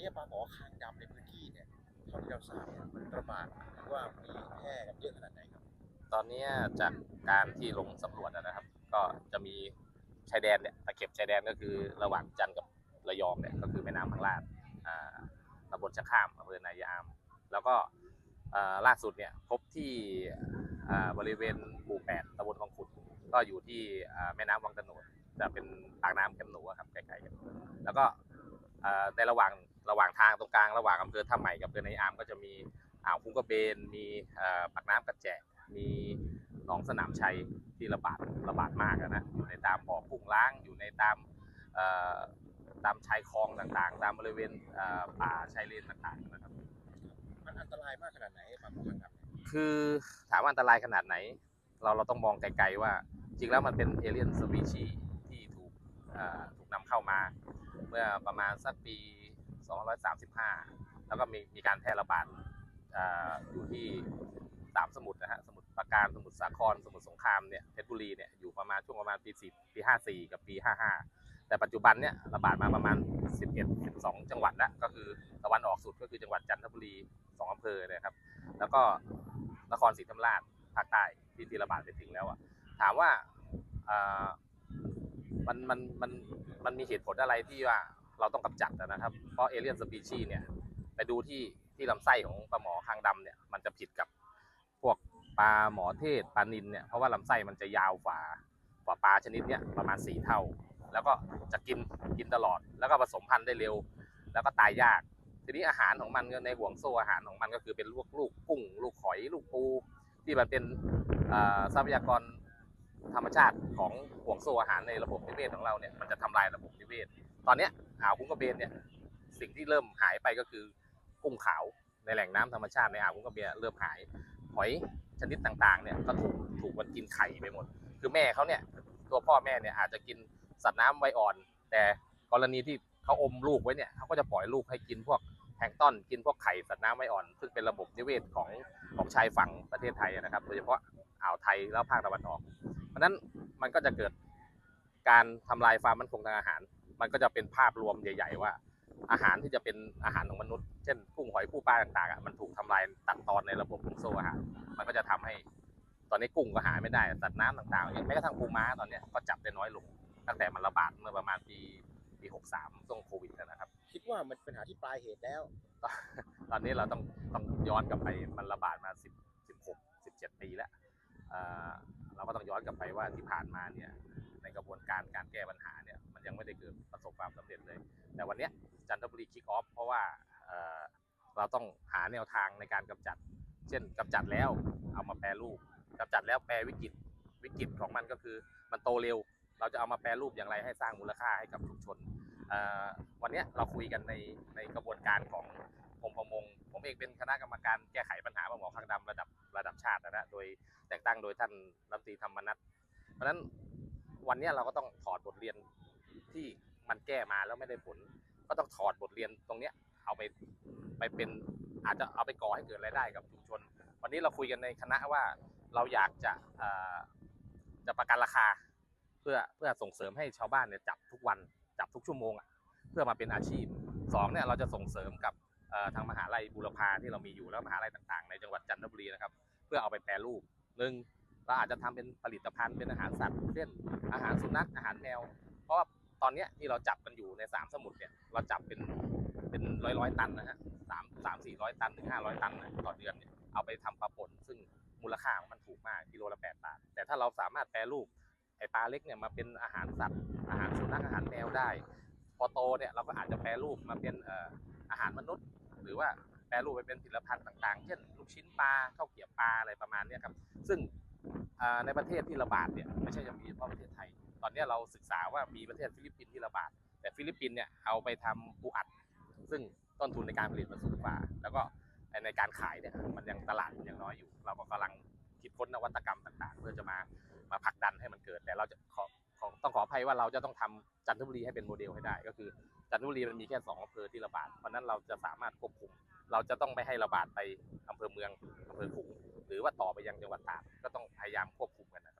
นี้ปลาหมอคางดำในพื้นที่เนี่ยเท่าที่เราทราบเนี่ยมันระบาดหรือว่ามีแพร่กันเยอะขนาดไหนครับตอนนี้จากการที่ลงสำรวจนะครับ ก็จะมีชายแดนเนี่ยตะเข็บชายแดนก็คือระหว่างจันทร์กับระยองเนี่ยก็คือแม่น้ำพังลาดอ่าตำบลชะข้ามอำเภอนายามแล้วก็อ่าล่าสุดเนี่ยพบที่อ่าบริเวณหมู่แปดตำบลคลองขุด ก็อยู่ที่อ่าแม่น้ำวังตะโนดจะเป็นปากน้ำแคมหนูอะครับใกลๆกันแล้วก็อ่าในระหว่าง ระหว่างทางตรงกลางระหว่างอำเภอท่าใหม่กับอำเภอนายามก็จะมีอ่าวคุ้งกระเบน มีอ่าปากน้ำกระแจมีหนองสนามชัยที่ระบาดระบาดมากอะนะอยู่ในตามบ่อกุ้งล้างอยู่ในตามเอ่อตามชายคลองต่างๆ ตามบริเวณเอ่อป่าชายเลนต่างๆนะครับมันอันตรายมากขนาดไหนปลาหมอคางดำเนี่ยคือถามว่าอันตรายขนาดไหน เราเราต้องมองไกลๆว่า จริงแล้วมันเป็นเอเลียนสปีชีที่ถูกเอ่อถูกนำเข้ามา เมื่อประมาณสักปี 2535 แล้วก็มีมีการแพร่ระบาดออยู่ที่สามสมุทรนะฮะสมุทรปราการสมุทรสาครสมุทรสงครามเนี่ยเพชรบุรีเนี่ยอยู่ประมาณช่วงประมาณปี4ปี54 กับปี 55 แต่ปัจจุบันเนี่ยระบาดมาประมาณ 11 12 จังหวัดแล้วก็คือตะวันออกสุดก็คือจังหวัดจันทบุรีสองอำเภอเนะครับ แล้วก็นครศรีธรรมราชภาคใต้ที่ที่ระบาดไปถึงแล้วอะถามว่ามันมันมันมันมีเหตุผลอะไรที่ว่า เราต้องกำจัดนะครับ เพราะเอเลียนสปีชีเนี่ยไปดูที่ที่ลำไส้ของปลาหมอคางดำเนี่ยมันจะผิดกับพวกปลาหมอเทศปลานินเนี่ยเพราะว่าลำไส้มันจะยาวฝ่ากว่าปลาชนิดเนี้ยประมาณสี่เท่า แล้วก็จะกินกินตลอด แล้วก็ผสมพันธุ์ได้เร็ว แล้วก็ตายยาก ทีนี้อาหารของมันในห่วงโซ่อาหารของมันก็คือเป็นลูกลูกกุ้ง ลูกหอย ลูกปู ที่มันเป็นทรัพยากรธรรมชาติของห่วงโซ่อาหารในระบบนิเวศของเราเนี่ยมันจะทำลายระบบนิเวศ ตอนเนี้ย อ่าวคุ้งกระเบนเนี่ยสิ่งที่เริ่มหายไปก็คือกุ้งขาวในแหล่งน้ำธรรมชาติในอ่าวคุ้งกระเบนเริ่มหายหอยชนิดต่างๆเนี่ยก็ถูกถูกมันกินไข่ไปหมด คือแม่เขาเนี่ยตัวพ่อแม่เนี่ยอาจจะกินสัตว์น้ำไวอ่อน แต่กรณีที่เขาอมลูกไว้เนี่ยเขาก็จะปล่อยลูกให้กินพวกแพงต้นกินพวกไข่สัตว์น้ำไม่อ่อน ซึ่งเป็นระบบนิเวศของของชายฝั่งประเทศไทยนะครับ โดยเฉพาะอ่าวไทยแล้วภาคตะวันออก เพราะนั้นมันก็จะเกิดการทำลายความมั่นคงทางอาหาร มันก็จะเป็นภาพรวมใหญ่ ๆ ว่า อาหารที่จะเป็นอาหารของมนุษย์ เช่นกุ้งหอยปูปลาต่างๆอะมันถูกทำลายตัดตอนในระบบของโซ่อาหารมันก็จะทำให้ตอนนี้กุ้งก็หาไม่ได้สัตว์น้ำต่างๆอย่างแม้กระทั่งปูม้าตอนเนี้ยก็จับได้น้อยลง ตั้งแต่มันระบาดเมื่อประมาณปีปี63ช่วงโควิดนะครับ คิดว่ามันเป็นปัญหาที่ปลายเหตุแล้วตอนตอนนี้เราต้องต้องย้อนกลับไปมันระบาดมา10 16 17ปีแล้วเอ่อเราก็ต้องย้อนกลับไปว่าที่ผ่านมาเนี่ยใน กระบวนการการแก้ปัญหาเนี่ยมันยังไม่ได้เกิดประสบความสำเร็จเลย แต่วันนี้จันทบุรีคิกออฟเพราะว่าเเราต้องหาแนวทางในการกำจัด เช่นกำจัดแล้วเอามาแปรรูปกำจัดแล้วแปรวิกฤตวิกฤตของมันก็คือมันโตเร็ว เราจะเอามาแปรรูปอย่างไรให้สร้างมูลค่าให้กับชุมชนวันนี้เราคุยกันในในกระบวนการของกรมประมง ผมเองเป็นคณะกรรมการแก้ไขปัญหาปลาหมอคางดำระดับระดับชาตินะฮะโดยแต่งตั้งโดยท่านรัฐมนตรีธรรมนัฐเพราะฉะนั้น วันนี้เราก็ต้องถอดบทเรียนที่มันแก้มาแล้วไม่ได้ผล ก็ต้องถอดบทเรียนตรงเนี้ยเอาไปไปเป็นอาจจะเอาไปก่อให้เกิดรายได้กับชุมชน วันนี้เราคุยกันในคณะว่าเราอยากจะจะประกันราคา เพื่อเพื่อส่งเสริมให้ชาวบ้านเนี่ยจับทุกวันจับทุกชั่วโมงอะเพื่อมาเป็นอาชีพสองเนี่ยเราจะส่งเสริมกับทางมหาลัยบูรพาที่เรามีอยู่แล้วมหาลัยต่างๆ ในจังหวัดจันทบุรีนะครับ เพื่อเอาไปแปรรูปหนึ่ง เราอาจจะทำเป็นผลิตภัณฑ์เป็นอาหารสัตว์เช่นอาหารสุนัขอาหารแมว เพราะว่าตอนเนี้ยที่เราจับกันอยู่ในสามสมุทรเนี่ยเราจับเป็นเป็นร้อยร้อยตันนะฮะสามสามสี่ร้อยตันถึงห้าร้อยตันนะต่อเดือนเนี่ยเอาไปทำปลาป่นซึ่งมูลค่าของมันถูกมากกิโลละแปดบาทแต่ถ้าเราสามารถแปรรูปไอปลาเล็กเนี่ยมาเป็นอาหารสัตว์ อาหารสุนัขอาหารแมวได้ พอโตเนี่ยเราก็อาจจะแปรรูปมาเป็นเอ่ออาหารมนุษย์ หรือว่าแปรรูปไปเป็นผลิตภัณฑ์ต่างๆ เช่น ลูกชิ้นปลาข้าวเกี๊ยวปลาอะไรประมาณนี้ครับซึ่ง ในประเทศที่ระบาดเนี่ยไม่ใช่จะมีเฉพาะประเทศไทย ตอนนี้เราศึกษาว่ามีประเทศฟิลิปปินส์ที่ระบาด แต่ฟิลิปปินส์เนี่ยเอาไปทำปูอัด ซึ่งต้นทุนในการผลิตมันสูงกว่า แล้วก็ในการขายเนี่ยมันยังตลาดมันยังน้อยอยู่ เราก็กำลังคิดค้นนวัตกรรมต่าง ๆ เพื่อจะมามาผลักดันให้มันเกิด แต่เราจะขอขอต้องขออภัยว่าเราจะต้องทำจันทบุรีให้เป็นโมเดลให้ได้ ก็คือจันทบุรีมันมีแค่สองอำเภอที่ระบาด เพราะนั้นเราจะสามารถควบคุม เราจะต้องไม่ให้ระบาดไปอำเภอเมืองอำเภอขุง รือว่าต่อไปยังจังหวัดตากก็ต้องพยายามควบคุมกันนะครับ